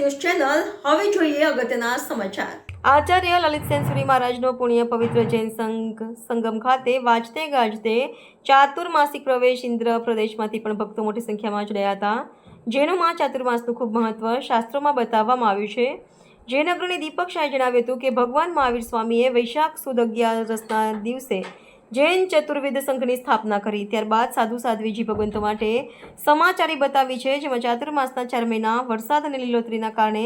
જોઈએ અગત્યના સમાચાર. આચાર્ય લલિત સેન્સુરી મહારાજનો પુણ્ય પવિત્ર જૈન સંઘ, સંગમ ખાતે વાજતે ગાજતે ચાતુર્માસિક પ્રવેશ ઇન્દ્ર પ્રદેશમાંથી પણ ભક્તો મોટી સંખ્યામાં જોડાયા હતા. જૈનોમાં ચાતુર્માસનું ખૂબ મહત્વ શાસ્ત્રોમાં બતાવવામાં આવ્યું છે. જૈન અગ્રણી દીપક શાહે જણાવ્યું હતું કે ભગવાન મહાવીર સ્વામીએ વૈશાખ સુદ અગિયારસના દિવસે જૈન ચતુર્વેદ સંઘની સ્થાપના કરી. ત્યારબાદ સાધુ સાધ્વીજી ભગવંતો માટે સમાચારી બતાવી છે, જેમાં ચાતુર્માસના ચાર મહિના વરસાદ અને લીલોતરીના કારણે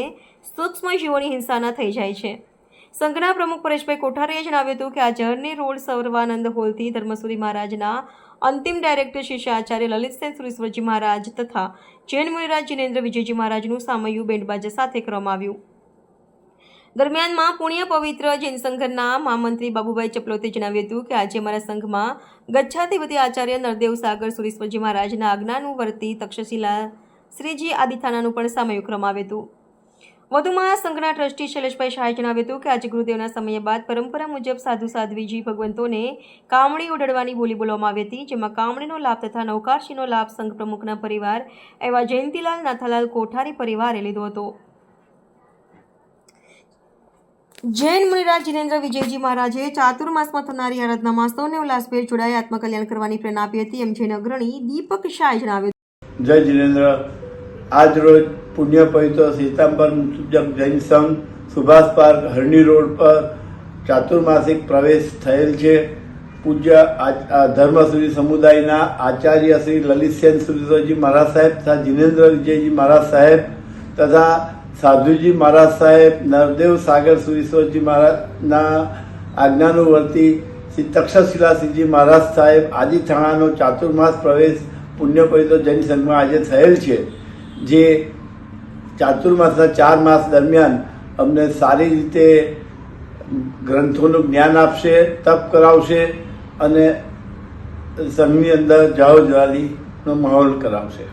સૂક્ષ્મ જીવોની હિંસાના થઈ જાય છે. સંઘના પ્રમુખ પરેશભાઈ કોઠારીએ જણાવ્યું હતું કે આ જર્ની રોડ સર્વાનંદ હોલથી ધર્મસુરી મહારાજના અંતિમ ડાયરેક્ટર શિષ્ય આચાર્ય લલિત સેન સુરેશ્વરજી મહારાજ તથા જૈન મુનિરાજ જિનેન્દ્ર વિજયજી મહારાજનું સામયું બેન્ડબાજા સાથે કરવામાં આવ્યું. દરમિયાનમાં પુણ્ય પવિત્ર જૈન સંઘના મહામંત્રી બાબુભાઈ ચપલોતે જણાવ્યું હતું કે આજે અમારા સંઘમાં ગચ્છાધિપતિ આચાર્ય નરદેવ સાગર સુરેશ્વરજી મહારાજના આજ્ઞાનું વર્તી તક્ષશિલા શ્રીજી આદિથાનાનું પણ સામયું કરવામાં હતું. વધુમાં સંઘના ટ્રસ્ટી શૈલેષભાઈ શાહે જણાવ્યું હતું કે આજે ગુરુદેવના સમય બાદ પરંપરા મુજબ સાધુ સાધ્વીજી ભગવંતોને કામણી ઉડાડવાની બોલી બોલવામાં આવી હતી, જેમાં કામણીનો લાભ તથા નૌકારશીનો લાભ સંઘ પ્રમુખના પરિવાર એવા જયંતિલાલ નાથાલાલ કોઠારી પરિવારે લીધો હતો. જૈન મુનિરાજ જીનેન્દ્ર વિજયજી મહારાજે ચાતુર્માસમાં થનારી આરાધનામાં સૌને ઉલ્લાસભેર જોડાઈ આત્મકલ્યાણ કરવાની પ્રેરણા આપી હતી એમ જૈન અગ્રણી દીપક શાહે જણાવ્યું જય જીનેન્દ્ર. આજ રોજ પુણ્ય પવિત્ર સીતાંબર મુજબ જૈન સંઘ સુભાષ પાર્ક હરણી રોડ પર ચાતુર્માસિક પ્રવેશ થયેલ છે. પૂજ્ય ધર્મસુરી સમુદાયના આચાર્ય શ્રી લલિતસેન સુરેશ્વરજી મહારાજ સાહેબ તથા જીનેન્દ્ર વિજયજી મહારાજ સાહેબ તથા સાધુજી મહારાજ સાહેબ, નરદેવ સાગર સુરીશ્વરજી મહારાજના આજ્ઞાનુવર્તી શ્રી તક્ષશિલાસિંહજી મહારાજ સાહેબ, આદિ થાણાનો ચાતુર્માસ પ્રવેશ પુણ્ય પરિતો જૈન સંઘમાં આજે થયેલ છે, જે ચાતુર્માસના ચાર માસ દરમિયાન અમને સારી રીતે ગ્રંથોનું જ્ઞાન આપશે, તપ કરાવશે અને સંઘની અંદર જાઓ જવાલીનો માહોલ કરાવશે.